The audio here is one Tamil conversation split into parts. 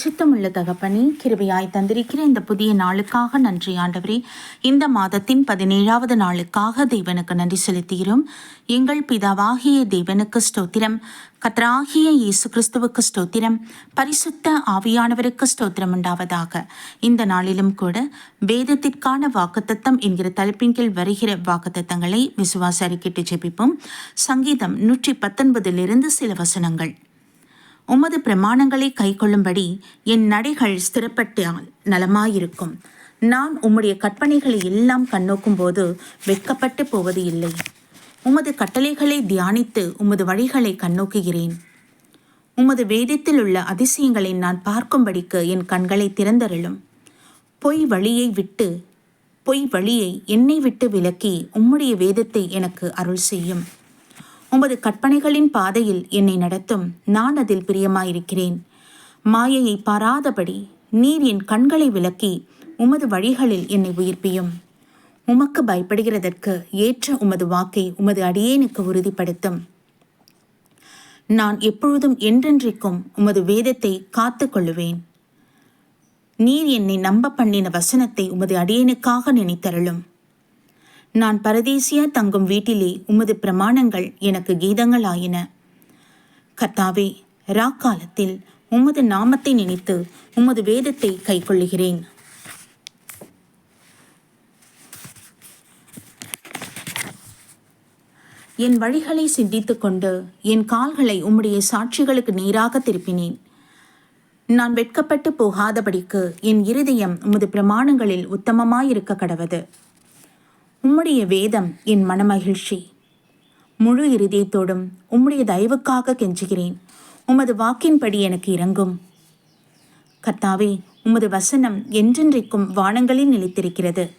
சித்தமுள்ள தகப்பனே கிருபையாய் தந்திருக்கிற இந்த புதிய நாளுக்காக நன்றி ஆண்டவரே. இந்த மாதத்தின் பதினேழாவது நாளுக்காக தேவனுக்கு நன்றி செலுத்துகிறோம். எங்கள் பிதாவாகிய தேவனுக்கு ஸ்தோத்திரம். கத்ராகிய இயேசு கிறிஸ்துவுக்கு ஸ்தோத்திரம். பரிசுத்த ஆவியானவருக்கு ஸ்தோத்திரம் உண்டாவதாக. இந்த நாளிலும் கூட வேதத்திற்கான வாக்குத்தத்தம் என்கிற தலைப்பின் கீழ் வருகிற வாக்குத்தத்தங்களை விசுவாச அறிக்கிட்டு ஜெபிப்போம். சங்கீதம் நூற்றி பத்தொன்பதிலிருந்து சில வசனங்கள். உமது பிரமாணங்களை கைக்கொள்ளும்படி என் நடைகள் ஸ்திரப்பட்டால் நலமாயிருக்கும். நான் உம்முடைய கற்பனைகளை எல்லாம் கண்ணோக்கும் போது வெட்கப்பட்டு போவது இல்லை. உமது கட்டளைகளை தியானித்து உமது வழிகளை கண்ணோக்குகிறேன். உமது வேதத்தில் உள்ள அதிசயங்களை நான் பார்க்கும்படிக்கு என் கண்களை திறந்தருளும். பொய் வழியை விட்டு பொய் வழியை என்னை விட்டு விலக்கி உம்முடைய வேதத்தை எனக்கு அருள் செய்யும் உமது கற்பனைகளின் பாதையில் என்னை நடத்தும். நான் அதில் பிரியமாயிருக்கிறேன். மாயையை பாராதபடி நீர் என் கண்களை விளக்கி உமது வழிகளில் என்னை உயிர்ப்பியும். உமக்கு பயப்படுகிறதற்கு ஏற்ற உமது வாக்கை உமது அடியேனுக்கு உறுதிப்படுத்தும். நான் எப்பொழுதும் என்றென்றைக்கும் உமது வேதத்தை காத்து கொள்ளுவேன். நீர் என்னை நம்ப பண்ணின வசனத்தை உமது அடியேனுக்காக நினைத்தருளும். நான் பரதேசியா தங்கும் வீட்டிலே உமது பிரமாணங்கள் எனக்கு கீதங்களாயின. கத்தாவே ராக்காலத்தில் உமது நாமத்தை நினைத்து உமது வேதத்தை கைக்கொள்ளுகிறேன். என் வழிகளை சிந்தித்து கொண்டு என் கால்களை உம்முடைய சாட்சிகளுக்கு நேராக திருப்பினேன். நான் வெட்கப்பட்டு போகாதபடிக்கு என் இருதயம் உமது பிரமாணங்களில் உத்தமமாயிருக்க கடவது. உம்முடைய வேதம் என் மனமகிழ்ச்சி. முழு இருதயத்தோடும் உம்முடைய தயவுக்காக கெஞ்சுகிறேன். உமது வாக்கின்படி எனக்கு இறங்கும் கத்தாவே உமது வசனம் என்றென்றைக்கும் வானங்களில் நிலைத்திருக்கிறது.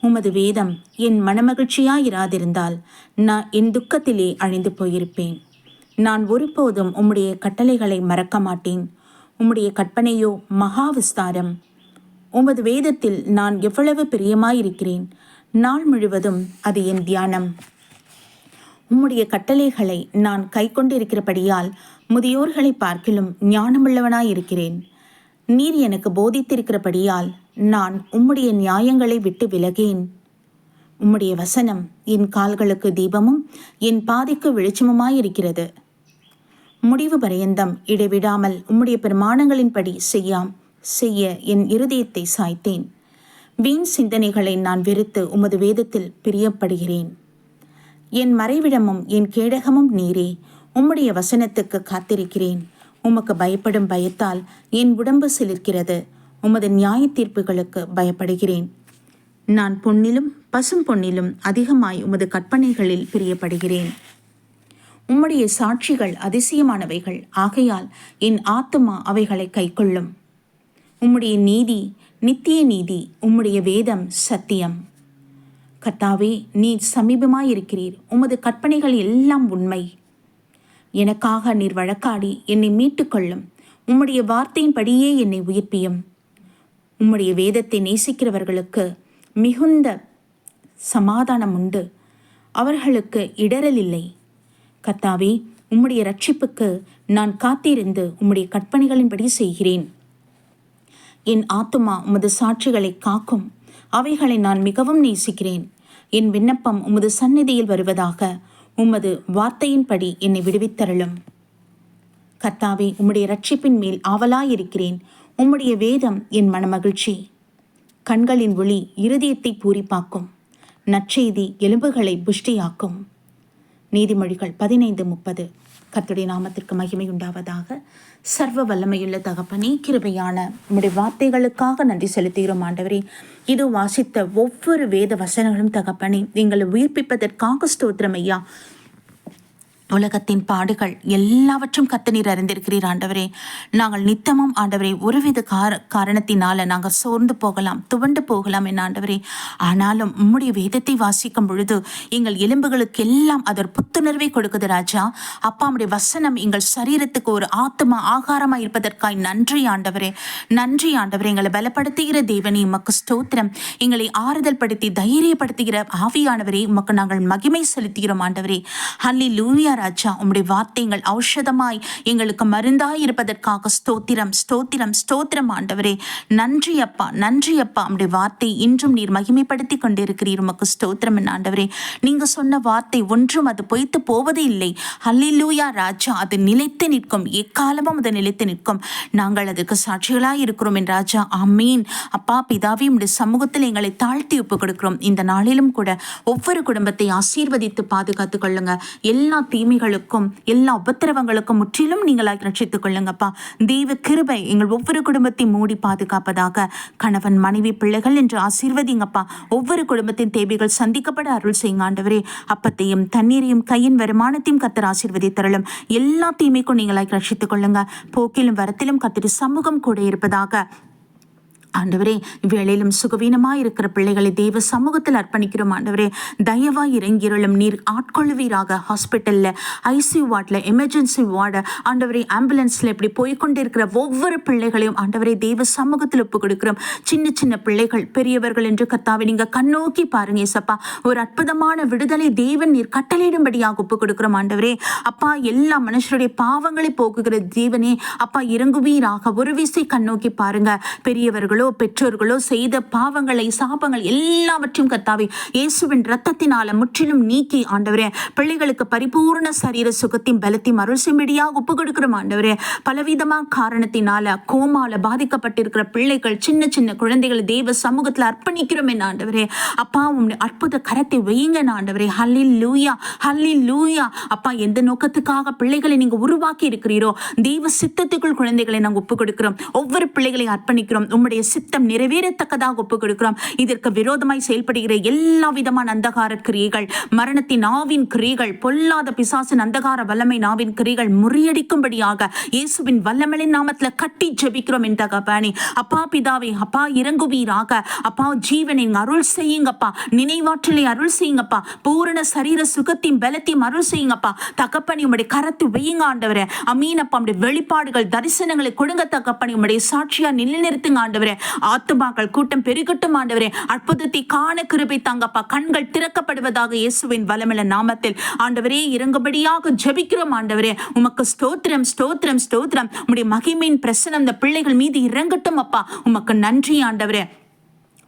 உமது வேதம் என் மனமகிழ்ச்சியாயிராதிருந்தால் நான் என் துக்கத்திலே அழிந்து போயிருப்பேன். நான் ஒருபோதும் உம்முடைய கட்டளைகளை மறக்க மாட்டேன் உம்முடைய கற்பனையோ மகா விஸ்தாரம். உமது வேதத்தில் நான் எவ்வளவு பிரியமாயிருக்கிறேன். நாள் முழுவதும் அது என் தியானம். உம்முடைய கட்டளைகளை நான் கை கொண்டிருக்கிறபடியால் முதியோர்களை பார்க்கிலும் ஞானமுள்ளவனாயிருக்கிறேன் நீர் எனக்கு போதித்திருக்கிறபடியால் நான் உம்முடைய நியாயங்களை விட்டு விலகேன். உம்முடைய வசனம் என் கால்களுக்கு தீபமும் என் பாதைக்கு வெளிச்சமுமாயிருக்கிறது முடிவு பரியந்தம் இடைவிடாமல் உம்முடைய பிரமாணங்களின்படி செய்யாம் செய்ய என் இருதயத்தை சாய்த்தேன். வீண் சிந்தனைகளை நான் வெறுத்து உமது வேதத்தில் பிரியப்படுகிறேன். என் மறைவிடமும் என் கேடகமும் நீரே உம்முடைய வசனத்துக்கு காத்திருக்கிறேன். உமக்கு பயப்படும் பயத்தால் என் உடம்பு சிலிர்க்கிறது. உமது நியாய தீர்ப்புகளுக்கு பயப்படுகிறேன். நான் பொன்னிலும் பசும் பொன்னிலும் அதிகமாய் உமது கற்பனைகளில் பிரியப்படுகிறேன். உம்முடைய சாட்சிகள் அதிசயமானவைகள். ஆகையால் என் ஆத்துமா அவைகளை கைக்கொள்ளும். உம்முடைய நீதி நித்திய நீதி உம்முடைய வேதம் சத்தியம். கத்தாவே நீர் சமீபமாயிருக்கிறீர். உமது கற்பனைகள் எல்லாம் உண்மை. எனக்காக நீர் வழக்காடி என்னை மீட்டுக்கொள்ளும். உம்முடைய வார்த்தையின்படியே என்னை உயிர்ப்பியும். உம்முடைய வேதத்தை நேசிக்கிறவர்களுக்கு மிகுந்த சமாதானம் உண்டு அவர்களுக்கு இடரல் இல்லை. கத்தாவே உம்முடைய ரட்சிப்புக்கு நான் காத்திருந்து உம்முடைய கற்பனைகளின்படி செய்கிறேன். என் ஆத்துமா உமது சாட்சிகளை காக்கும். அவைகளை நான் மிகவும் நேசிக்கிறேன். என் விண்ணப்பம் உமது சந்நிதியில் வருவதாக உமது வார்த்தையின்படி என்னை விடுவித்தருளும். கர்த்தாவே உம்முடைய ரட்சிப்பின் மேல் ஆவலாயிருக்கிறேன். உம்முடைய வேதம் என் மனமகிழ்ச்சி. கண்களின் ஒளி இருதயத்தை பூரிப்பாக்கும். நற்செய்தி எலும்புகளை புஷ்டியாக்கும். நீதிமொழிகள் பதினைந்து முப்பது. கத்துடைய நாமத்திற்கு மகிமை உண்டாவதாக. சர்வ வல்லமையுள்ள தகப்பனே கிருபையான உங்களுடைய வார்த்தைகளுக்காக நன்றி செலுத்துகிறோம் ஆண்டவரே. இது வாசித்த ஒவ்வொரு வேத வசனங்களும் தகப்பனே எங்களை உயிர்ப்பிப்பதற்காக ஸ்தோத்திரம் ஐயா. உலகத்தின் பாடுகள் எல்லாவற்றும் கத்த நீர் அறிந்திருக்கிறீர் ஆண்டவரே. நாங்கள் நித்தமும் ஆண்டவரே ஒருவித கார காரணத்தினால நாங்கள் சோர்ந்து போகலாம் துவண்டு போகலாம் என்ன ஆண்டவரே. ஆனாலும் உம்முடைய வேதத்தை வாசிக்கும் பொழுது எங்கள் எலும்புகளுக்கு எல்லாம் அதர் புத்துணர்வை கொடுக்குது ராஜா. அப்பா உடைய வசனம் எங்கள் சரீரத்துக்கு ஒரு ஆத்மா ஆகாரமா இருப்பதற்காய் நன்றி ஆண்டவரே. நன்றி ஆண்டவரே எங்களை பலப்படுத்துகிற தேவனே உமக்கு ஸ்தோத்திரம். எங்களை ஆறுதல் படுத்தி தைரியப்படுத்துகிற ஆவியானவரே உமக்கு நாங்கள் மகிமை செலுத்துகிறோம் ஆண்டவரே. ஹல்லி லூவியார் ராஜா உம்முடைய வார்த்தை எங்கள் ஔஷதமாய் எங்களுக்கு மருந்தாய் இருப்பதற்காக ஸ்தோத்திரம் ஸ்தோத்திரம் ஸ்தோத்திரம் ஆண்டவரே. நன்றி அப்பா நன்றி அப்பா. உம்முடைய வார்த்தை இன்றும் நீர் மகிமைப்படுத்தி கொண்டிருக்கிறீர். உமக்கு ஸ்தோத்திரம் என் ஆண்டவரே. நீங்க சொன்ன வார்த்தை ஒன்றும் அது பொய்த்து போவதே இல்லை. ஹல்லிலூயா ராஜா அது நிலைத்து நிற்கும். எக்காலமும் அது நிலைத்து நிற்கும். நாங்கள் அதுக்கு சாட்சிகளாய் இருக்கிறோம் என் ராஜா. ஆமீன். அப்பா பிதாவே உம்முடைய சமூகத்தில் எங்களை தாழ்த்தி ஒப்பு கொடுக்கிறோம். இந்த நாளிலும் கூட ஒவ்வொரு குடும்பத்தை ஆசீர்வதித்து பாதுகாத்துக் கொள்ளுங்க. எல்லா தீமைகளுக்கும் எல்லா உபத்திரவங்களுக்கும் முற்றிலும் நீங்களாக ரட்சித்துக் கொள்ளுங்கப்பா. தெய்வ கிருபை எங்கள் ஒவ்வொரு குடும்பத்தையும் மூடி பாதுகாப்பதாக. கணவன் மனைவி பிள்ளைகள் என்று ஆசீர்வதிங்கப்பா. ஒவ்வொரு குடும்பத்தின் தேவைகள் சந்திக்கப்பட அருள் செய்யுங்க ஆண்டவரே. அப்பத்தையும் தண்ணீரையும் கையின் வருமானத்தையும் கத்தர் ஆசீர்வதித்தரலும் எல்லா தீமைக்கும் நீங்களாக ரட்சித்துக் கொள்ளுங்க. போக்கிலும் வரத்திலும் கத்திரி சமூகம் கூட இருப்பதாக. ஆண்டவரே வேலையிலும் சுகவீனமாய் இருக்கிற பிள்ளைகளை தெய்வ சமூகத்தில் அர்ப்பணிக்கிறோம் ஆண்டவரே. தயவாய் இறங்கியிருளும் நீர் ஆட்கொள்வீராக ஹாஸ்பிட்டல்ல ஐசியூ வார்டில் எமர்ஜென்சி வார்டு ஆண்டவரே ஆம்புலன்ஸ்ல இப்படி போய்க்கொண்டு இருக்கிற ஒவ்வொரு பிள்ளைகளையும் ஆண்டவரே தெய்வ சமூகத்தில் ஒப்பு கொடுக்கிறோம் சின்ன சின்ன பிள்ளைகள் பெரியவர்கள் என்று கத்தாவை நீங்க கண்ணோக்கி பாருங்க சப்பா ஒரு அற்புதமான விடுதலை தேவன் நீர் கட்டளையிடும்படியாக ஒப்பு கொடுக்கிறோம் ஆண்டவரே. அப்பா எல்லா மனுஷருடைய பாவங்களை போக்குகிற தேவனே. அப்பா இறங்குவீராக. ஒரு விசை கண்ணோக்கி பாருங்க. பெரியவர்களும் பெற்றோர்களோ செய்த பாவங்களை சாபங்கள் எல்லாவற்றையும் கத்தாவே இயேசுவின் ரத்தத்தினால முற்றிலும் நீக்கி ஆண்டவரே பிள்ளைகளுக்கு பரிபூர்ண சரீர சுகத்தையும் பலத்தையும் அருள் ஒப்பு கொடுக்கிறோம் ஆண்டவரே. பலவிதமான காரணத்தினால கோமால பாதிக்கப்பட்டிருக்கிற பிள்ளைகள் சின்ன சின்ன குழந்தைகளை தேவ சமூகத்தில் அர்ப்பணிக்கிறோம் என்ன ஆண்டவரே. அப்பா உன் அற்புத கரத்தை வையுங்க ஆண்டவரே. ஹல்லில் லூயா ஹல்லில் லூயா அப்பா எந்த நோக்கத்துக்காக பிள்ளைகளை நீங்க உருவாக்கி இருக்கிறீரோ தெய்வ சித்தத்துக்குள் குழந்தைகளை நாங்கள் ஒப்பு கொடுக்கிறோம். ஒவ்வொரு பிள்ளைகளையும் அர்ப்பணிக்கிறோம். உம்முடைய சித்தம் நிறைவேறத்தக்கதாக ஒப்பு கொடுக்கிறோம் இதற்கு விரோதமாய் செயல்படுகிற எல்லா விதமான அந்தகார கிரியைகள் மரணத்தின் ஆவின் கிரியைகள் பொல்லாத பிசாசின் அந்தகார வல்லமை நாவின் கிரிகள் முறியடிக்கும்படியாக இயேசுவின் வல்லமலின் நாமத்துல கட்டி ஜெபிக்கிறோம் என் தகப்பானி. அப்பா பிதாவே அப்பா இறங்குவீராக. அப்பா ஜீவனின் அருள் செய்யுங்கப்பா. நினைவாற்றலை அருள் செய்யுங்கப்பா. பூரண சரீர சுகத்தையும் பலத்தையும் அருள் செய்யுங்கப்பா. தகப்பனி உம்முடைய கரத்து வெய்யுங்க ஆண்டவரே. அமீனப்பா உடைய வெளிப்பாடுகள் தரிசனங்களை கொடுங்க தகப்பனி. உடைய சாட்சியா நிலைநிறுத்துங்க ஆண்டவரே. ஆத்துமாக்கள் கூட்டம் பெருகட்டும் ஆண்டவரே. அற்புதத்தை காண கிருபை தாங்கப்பா. கண்கள் திறக்கப்படுவதாக இயேசுவின் வல்லமில்ல நாமத்தில். ஆண்டவரே இறங்கும்படியாக ஜெபிக்கிறோம் ஆண்டவரே. உமக்கு ஸ்தோத்திரம் ஸ்தோத்திரம் ஸ்தோத்திரம். உடைய மகிமையின் பிரசனம் இந்த பிள்ளைகள் மீது இறங்கட்டும் அப்பா. உமக்கு நன்றி ஆண்டவரே.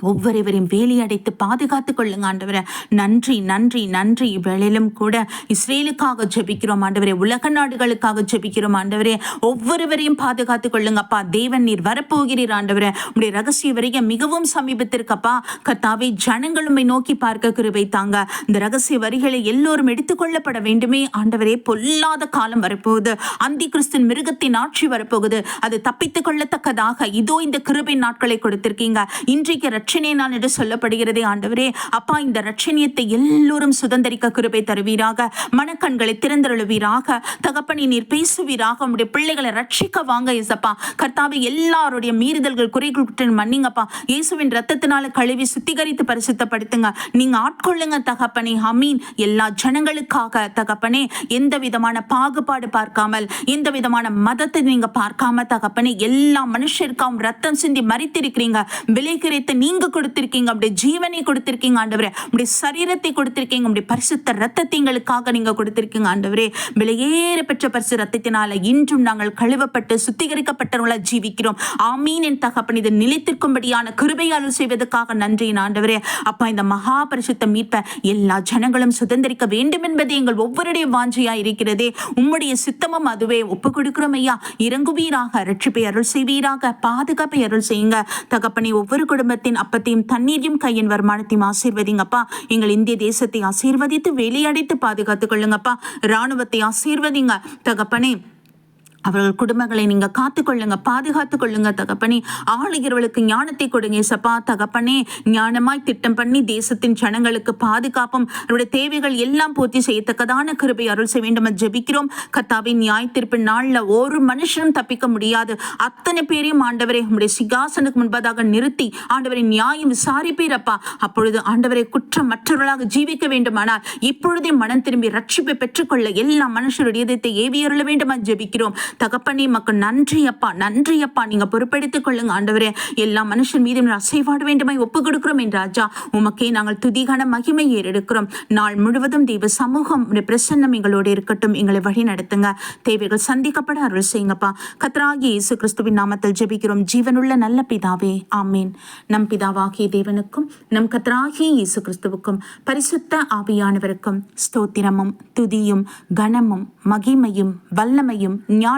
ஒவ்வொருவரையும் வேலி அடைத்து பாதுகாத்துக் கொள்ளுங்க ஆண்டவரே. நன்றி நன்றி நன்றி. வேளையிலும் கூட இஸ்ரேலுக்காக ஜெபிக்கிறோம் ஆண்டவரே. உலக நாடுகளுக்காக ஜெபிக்கிறோம் ஆண்டவரே. ஒவ்வொருவரையும் பாதுகாத்துக் கொள்ளுங்கப்பா தேவன் நீர் வரப்போகிறீர் ஆண்டவரே. உடைய ரகசிய வரைய மிகவும் சமீபத்திற்கப்பா கத்தாவை ஜனங்களுமை நோக்கி பார்க்க கிருபை தாங்க. இந்த ரகசிய வரிகளை எல்லோரும் எடுத்துக்கொள்ளப்பட வேண்டுமே ஆண்டவரே. பொல்லாத காலம் வரப்போகுது. அந்தி கிறிஸ்தின் மிருகத்தின் ஆட்சி வரப்போகுது. அது தப்பித்துக் கொள்ளத்தக்கதாக இதோ இந்த கிருபை நாட்களை கொடுத்திருக்கீங்க. இன்றைக்கு ரட்சணை நான் என்று சொல்லப்படுகிறதே ஆண்டவரே. அப்பா இந்த ரட்சணியத்தை எல்லோரும் சுதந்திரிக்க கிருபை தருவீராக. மனக்கண்களை திறந்தருளுவீராக. தகப்பனை நீர் பேசுவீராக. உங்களுடைய பிள்ளைகளை ரட்சிக்க வாங்க இசப்பா கர்த்தாவை எல்லாருடைய மீறுதல்கள் குறைகள் குற்றம் மன்னிங்கப்பா. இயேசுவின் ரத்தத்தினால கழுவி சுத்திகரித்து பரிசுத்தப்படுத்துங்க. நீங்க ஆட்கொள்ளுங்க தகப்பனே. அமீன் எல்லா ஜனங்களுக்காக தகப்பனே. எந்த விதமான பாகுபாடு பார்க்காமல் எந்த விதமான மதத்தை நீங்க பார்க்காம தகப்பனே எல்லா மனுஷருக்காகவும் ரத்தம் சிந்தி மறித்திருக்கிறீங்க விலை கிடைத்த நீங்க கொடுத்திருக்கீங்க அப்படி ஜீவனை கொடுத்திருக்கீங்க ஆண்டவரே. உடைய சரீரத்தை கொடுத்திருக்கீங்க உடைய பரிசுத்த ரத்தத்தை எங்களுக்காக நீங்க கொடுத்திருக்கீங்க ஆண்டவரே. விலையேற பெற்ற பரிசு ரத்தத்தினால இன்றும் நாங்கள் கழுவப்பட்டு சுத்திகரிக்கப்பட்டவர்களாக ஜீவிக்கிறோம். ஆமீன் என் தகப்பன் இது நிலைத்திருக்கும்படியான கிருபையாளர் செய்வதற்காக நன்றி ஆண்டவரே. அப்பா இந்த மகா பரிசுத்த மீட்ப எல்லா ஜனங்களும் சுதந்திரிக்க வேண்டும் என்பது எங்கள் ஒவ்வொருடைய வாஞ்சையா இருக்கிறதே. உம்முடைய சித்தமும் அதுவே ஒப்பு கொடுக்கிறோம் ஐயா. இறங்குவீராக ரட்சிப்பை அருள் செய்வீராக பாதுகாப்பை அருள் செய்யுங்க தகப்பனை ஒவ்வொரு குடும்பத்தின் அப்பத்தையும் தண்ணீரையும் கையின் வருமானத்தையும் ஆசீர்வதிங்கப்பா. எங்கள் இந்திய தேசத்தை ஆசீர்வதித்து வெளியடைத்து பாதுகாத்துக் கொள்ளுங்கப்பா. ராணுவத்தை ஆசீர்வதிங்க. தகப்பனே அவர்கள் குடும்பங்களை நீங்க காத்துக்கொள்ளுங்க பாதுகாத்து கொள்ளுங்க தகப்பனே. ஆளுகிறவர்களுக்கு ஞானத்தை கொடுங்க சப்பா தகப்பனே ஞானமாய் திட்டம் பண்ணி தேசத்தின் ஜனங்களுக்கு பாதுகாப்பும் அவருடைய தேவைகள் எல்லாம் பூர்த்தி செய்யத்தக்கதான கிருபை அருள் செய்ய வேண்டும் ஜெபிக்கிறோம். கத்தாவின் நியாய தீர்ப்பு நாள்ல ஒரு மனுஷனும் தப்பிக்க முடியாது. அத்தனை பேரையும் ஆண்டவரை உங்களுடைய சிகாசனுக்கு முன்பதாக நிறுத்தி ஆண்டவரை நியாயம் விசாரிப்பீரப்பா. அப்பொழுது ஆண்டவரை குற்றம் மற்றவர்களாக ஜீவிக்க வேண்டுமானால் இப்பொழுதே மனம் திரும்பி ரட்சிப்பை பெற்றுக்கொள்ள எல்லா மனுஷருடைய இதயத்தை ஏவி அருள வேண்டுமா ஜெபிக்கிறோம். தகப்பனே மக்கள் நன்றி அப்பா நன்றி அப்பா. நீங்க பொறுப்பெடுத்துக் கொள்ளுங்க ஆண்டவரே. எல்லா மனுஷன் மீதும் அசைவாட வேண்டுமாய் ஒப்பு கொடுக்கிறோம் என் ராஜா. உமக்கே நாங்கள் துதிகான மகிமை ஏறெடுக்கிறோம். நாள் முழுவதும் தெய்வ சமூகம் பிரசன்னம் எங்களோடு இருக்கட்டும். எங்களை வழி நடத்துங்க. தேவைகள் சந்திக்கப்பட அருள் செய்யுங்கப்பா. கத்ராகி இயேசு கிறிஸ்துவின் நாமத்தில் ஜெபிக்கிறோம். ஜீவனுள்ள நல்ல பிதாவே ஆமீன். நம் பிதாவாகிய தேவனுக்கும் நம் கத்ராகிய இயேசு கிறிஸ்துவுக்கும் பரிசுத்த ஆவியானவருக்கும் ஸ்தோத்திரமும் துதியும் கனமும் மகிமையும் வல்லமையும் ஞான